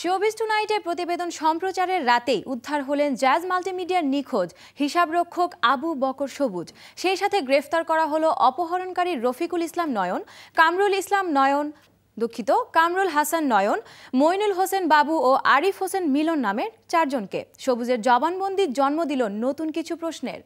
Showbiz টুনাইটের প্রতিবেদন সম্প্রচারের রাতেই উদ্ধার হলেন জ্যাজ মাল্টিমিডিয়ার নিখোঁজ, হিসাবরক্ষক আবু বকর সবুজ। সেই সাথে গ্রেফতার করা হলো অপহরণকারী রফিকুল ইসলাম নয়ন, কামরুল ইসলাম নয়ন, দুঃখিত, কামরুল হাসান নয়ন, মইনুল হোসেন বাবু ও আরিফ হোসেন মিলন নামের চারজনকে। সবুজের জবানবন্দির জন্ম দিল নতুন কিছু প্রশ্নের।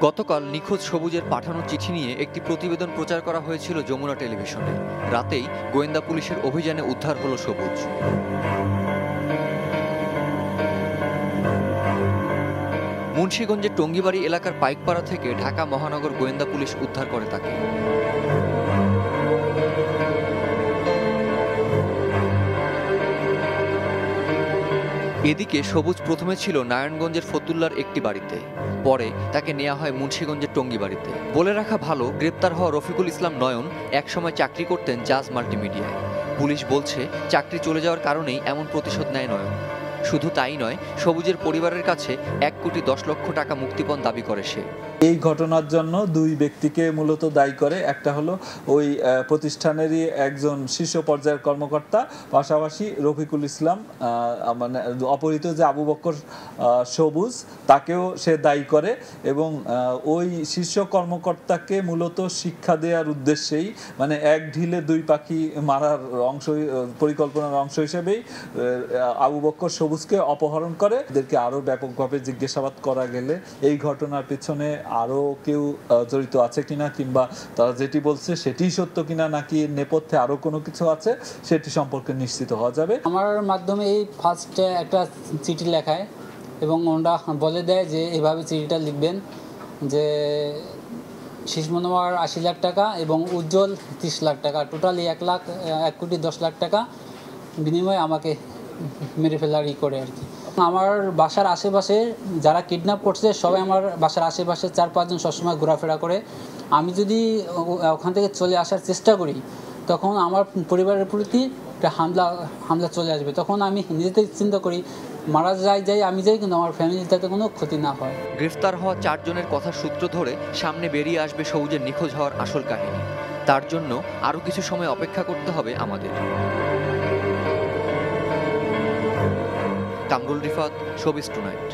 গতকাল নিখোঁজ সবুজের পাঠানো চিঠি নিয়ে একটি প্রতিবেদন প্রচার করা হয়েছিল যমুনা টেলিভিশনে। রাতেই গোয়েন্দা পুলিশের অভিযানে উদ্ধার হলো সবুজ। মুন্সীগঞ্জের টঙ্গিবাড়ি এলাকার পাইকপাড়া থেকে ঢাকা মহানগর গোয়েন্দা পুলিশ উদ্ধার করে তাকে। এদিকে সবুজ প্রথমে ছিল নারায়ণগঞ্জের ফতুল্লার একটি বাড়িতে, পরে তাকে নেওয়া হয় মুন্সীগঞ্জের টঙ্গী বাড়িতে। বলে রাখা ভালো, গ্রেপ্তার হওয়া রফিকুল ইসলাম নয়ন একসময় চাকরি করতেন জাজ মাল্টিমিডিয়ায়। পুলিশ বলছে, চাকরি চলে যাওয়ার কারণেই এমন প্রতিশোধ নেয় নয়ন। শুধু তাই নয়, সবুজের পরিবারের কাছে এক কোটি দশ লক্ষ টাকা মুক্তিপণ দাবি করে সে। এই ঘটনার জন্য দুই ব্যক্তিকে মূলত দায়ী করে, একটা হলো ওই প্রতিষ্ঠানেরই একজন শীর্ষ পর্যায়ের কর্মকর্তা, পাশাপাশি রফিকুল ইসলাম মানে অপহৃত যে আবু বক্কর সবুজ, তাকেও সে দায়ী করে এবং ওই শীর্ষ কর্মকর্তাকে মূলত শিক্ষা দেওয়ার উদ্দেশ্যেই মানে এক ঢিলে দুই পাখি মারার অংশ, পরিকল্পনার অংশ হিসেবেই আবু বক্কর সবুজকে অপহরণ করে। এদেরকে আরও ব্যাপকভাবে জিজ্ঞাসাবাদ করা গেলে এই ঘটনার পিছনে আরও কেউ জড়িত আছে কিনা কিংবা তারা যেটি বলছে সেটিই সত্য কিনা নাকি নেপথ্যে আরও কোনো কিছু আছে, সেটি সম্পর্কে নিশ্চিত হওয়া যাবে। আমার মাধ্যমে এই ফার্স্ট একটা চিঠি লেখায় এবং ওরা বলে দেয় যে এভাবে চিঠিটা লিখবেন যে শেষ মনোয়ার আশি লাখ টাকা এবং উজ্জ্বল তিরিশ লাখ টাকা, টোটালি এক লাখ, এক কোটি দশ লাখ টাকা বিনিময়ে আমাকে মেরে ফেলার ই করে আর কি। আমার বাসার আশেপাশে যারা কিডন্যাপ করছে, সবাই আমার বাসার আশেপাশে চার পাঁচজন সবসময় ঘোরাফেরা করে। আমি যদি ওখান থেকে চলে আসার চেষ্টা করি, তখন আমার পরিবারের প্রতি একটা হামলা হামলা চলে আসবে। তখন আমি নিজেতে চিন্তা করি, মারা যাই যাই আমি যাই, কিন্তু আমার ফ্যামিলির যাতে কোনো ক্ষতি না হয়। গ্রেফতার হওয়া চারজনের কথা সূত্র ধরে সামনে বেরিয়ে আসবে সবুজের নিখোঁজ হওয়ার আসল কাহিনী। তার জন্য আরও কিছু সময় অপেক্ষা করতে হবে আমাদের। Kamrul Rifat showbiz tonight.